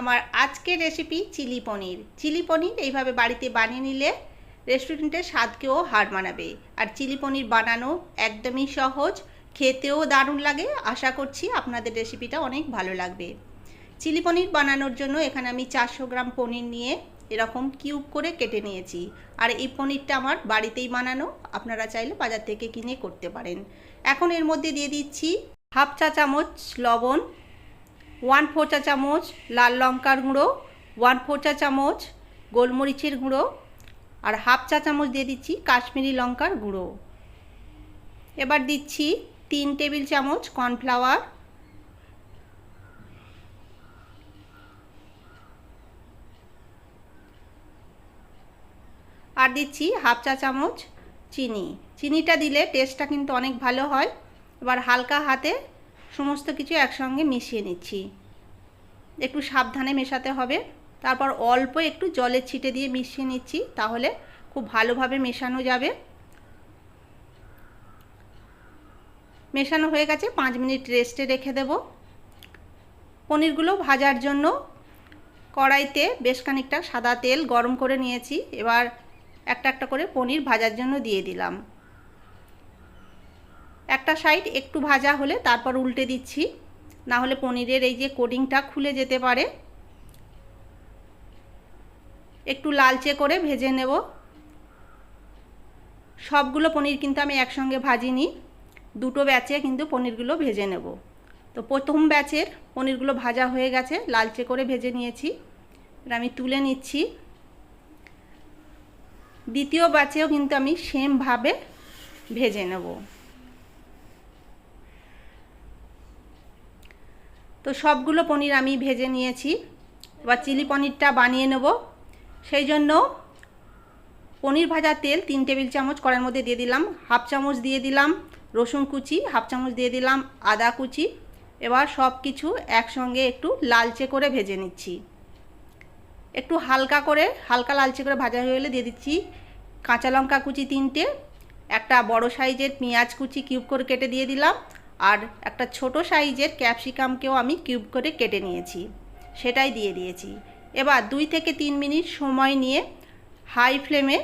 আমার আজকের recipe chilli paneer. Chilli paneer এইভাবে বাড়িতে বানিয়ে নিলে রেস্টুরেন্টের স্বাদকেও হার মানাবে। আর চিলি পনির বানানো একদমই সহজ, খেতেও দারুণ লাগে। আশা করছি আপনাদের রেসিপিটা অনেক ভালো লাগবে। চিলি পনির বানানোর জন্য এখানে আমি চারশো গ্রাম পনির নিয়ে এরকম কিউব করে কেটে নিয়েছি। আর এই পনিরটা আমার বাড়িতেই বানানো। আপনারা চাইলে বাজার থেকে কিনে করতে পারেন। এখন এর মধ্যে দিয়ে দিচ্ছি হাফ চা চামচ লবণ ওয়ান ফোর চা চামচ লাল লঙ্কার গুঁড়ো, ওয়ান ফোর চা চামচ গোলমরিচের গুঁড়ো আর হাফ চা চামচ দিয়ে দিচ্ছি কাশ্মীরি লঙ্কার গুঁড়ো। এবার দিচ্ছি তিন টেবিল চামচ কর্নফ্লাওয়ার। আর দিচ্ছি হাফ চা চামচ চিনি। চিনিটা দিলে টেস্টটা কিন্তু অনেক ভালো হয়। এবার হালকা হাতে সমস্ত কিছু একসঙ্গে মিশিয়ে নিচ্ছি। একটু সাবধানে মেশাতে হবে। তারপর অল্প একটু জলের ছিটে দিয়ে মিশিয়ে নিচ্ছি, তাহলে খুব ভালোভাবে মেশানো যাবে। মেশানো হয়ে গেছে, পাঁচ মিনিট রেস্টে রেখে দেব। পনিরগুলো ভাজার জন্য কড়াইতে বেশ খানিকটা সাদা তেল গরম করে নিয়েছি। এবার একটা একটা করে পনির ভাজার জন্য দিয়ে দিলাম। একটা সাইড একটু ভাজা হলে তারপর উল্টে দিচ্ছি। না হলে পনিরের এই যে কোডিংটা খুলে যেতে পারে। একটু লালচে করে ভেজে নেব। সবগুলো পনির কিন্তু আমি একসঙ্গে ভাজিনি। দুটো ব্যাচে কিন্তু পনিরগুলো ভেজে নেব। তো প্রথম ব্যাচের পনিরগুলো ভাজা হয়ে গেছে, লালচে করে ভেজে নিয়েছি। আমি তুলে নিচ্ছি। দ্বিতীয় ব্যাচেও কিন্তু আমি সেমভাবে ভেজে নেব। তো সবগুলো পনির আমি ভেজে নিয়েছি। এবার চিলি পনিরটা বানিয়ে নেব। সেই জন্য পনির ভাজা তেল তিন টেবিল চামচ কড়ার মধ্যে দিয়ে দিলাম। হাফ চামচ দিয়ে দিলাম রসুন কুচি, হাফ চামচ দিয়ে দিলাম আদা কুচি। এবার সব কিছু একসঙ্গে একটু লালচে করে ভেজে নিচ্ছি। একটু হালকা করে, হালকা লালচে করে ভাজা হয়ে গেলে দিয়ে দিচ্ছি কাঁচা লঙ্কা কুচি তিনটে, একটা বড় সাইজের পেঁয়াজ কুচি কিউব করে কেটে দিয়ে দিলাম। আর একটা ছোট সাইজের ক্যাপসিকামকেও আমি কিউব করে কেটে নিয়েছি। সেটাই দিয়ে দিয়েছি। এবার দুই থেকে তিন মিনিট সময় নিয়ে হাই ফ্লেমে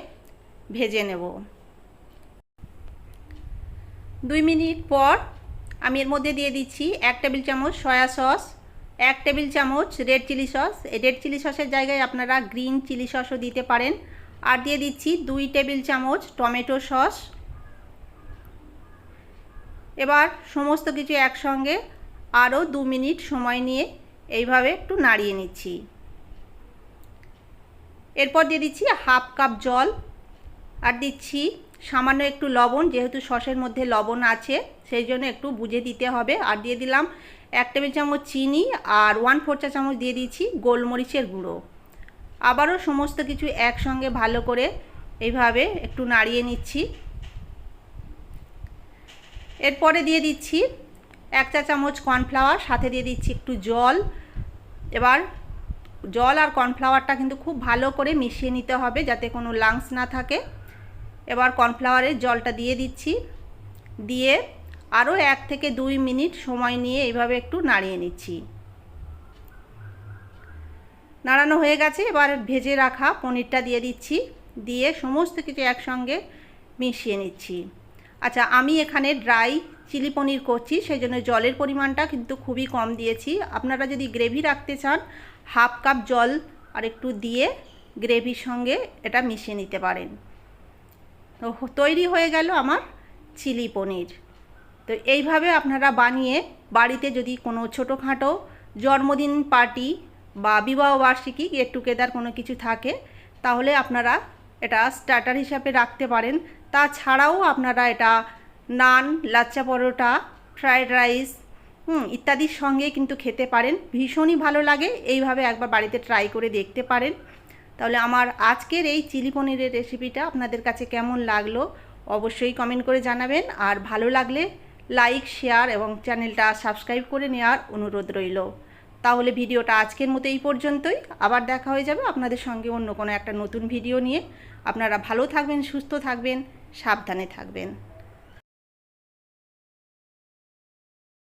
ভেজে নেব। দুই মিনিট পর আমি এর মধ্যে দিয়ে দিচ্ছি এক টেবিল চামচ সয়া সস, এক টেবিল চামচ রেড চিলি সস। এই রেড চিলি সসের জায়গায় আপনারা গ্রিন চিলি সসও দিতে পারেন। আর দিয়ে দিচ্ছি দুই টেবিল চামচ টমেটো সস এবার সমস্ত কিছু একসঙ্গে আরও দু মিনিট সময় নিয়ে এইভাবে একটু নাড়িয়ে নিচ্ছি। এরপর দিয়ে দিচ্ছি হাফ কাপ জল আর দিচ্ছি সামান্য একটু লবণ, যেহেতু সসের মধ্যে লবণ আছে, সেই জন্য একটু বুঝে দিতে হবে। আর দিয়ে দিলাম এক টেবিল চামচ চিনি আর ওয়ান ফোর চা চামচ দিয়ে দিচ্ছি গোলমরিচের গুঁড়ো। আবারও সমস্ত কিছু একসঙ্গে ভালো করে এইভাবে একটু নাড়িয়ে নিচ্ছি। এরপরে দিয়ে দিচ্ছি এক চা চামচ কর্নফ্লাওয়ার সাথে দিয়ে দিচ্ছি একটু জল। এবার জল আর কর্নফ্লাওয়ারটা কিন্তু খুব ভালো করে মিশিয়ে নিতে হবে যাতে কোনো লাংস না থাকে। এবার কর্নফ্লাওয়ারের জলটা দিয়ে দিচ্ছি। দিয়ে আরও এক থেকে দুই মিনিট সময় নিয়ে এইভাবে একটু নাড়িয়ে নিচ্ছি। নাড়ানো হয়ে গেছে, এবার ভেজে রাখা পনিরটা দিয়ে দিচ্ছি। দিয়ে সমস্ত কিছু একসঙ্গে মিশিয়ে নিচ্ছি। আচ্ছা আমি এখানে ড্রাই চিলি পনির করছি সেই জন্য জলের পরিমাণটা কিন্তু খুবই কম দিয়েছি। আপনারা যদি গ্রেভি রাখতে চান হাফ কাপ জল আর একটু দিয়ে গ্রেভির সঙ্গে এটা মিশিয়ে নিতে পারেন। তো তৈরি হয়ে গেল আমার চিলি পনির। তো এইভাবে আপনারা বানিয়ে বাড়িতে যদি কোনো ছোটোখাটো জন্মদিন পার্টি বা বিবাহ বার্ষিকী গেট টুগেদার কোনো কিছু থাকে, তাহলে আপনারা এটা স্টার্টার হিসাবে রাখতে পারেন। তাছাড়াও আপনারা এটা নান, লাচ্চা পরোটা ফ্রায়েড রাইস হুম, ইত্যাদির সঙ্গে কিন্তু খেতে পারেন। ভীষণই ভালো লাগে। এইভাবে একবার বাড়িতে ট্রাই করে দেখতে পারেন। তাহলে আমার আজকের এই চিলি পনিরের রেসিপিটা আপনাদের কাছে কেমন লাগল অবশ্যই কমেন্ট করে জানাবেন। আর ভালো লাগলে লাইক শেয়ার এবং চ্যানেলটা সাবস্ক্রাইব করে নেওয়ার অনুরোধ রইল। তাহলে ভিডিওটা আজকের মতো এই পর্যন্তই। আবার দেখা হয়ে যাবে আপনাদের সঙ্গে অন্য কোনো একটা নতুন ভিডিও নিয়ে। আপনারা ভালো থাকবেন, সুস্থ থাকবেন, সাবধানে থাকবেন।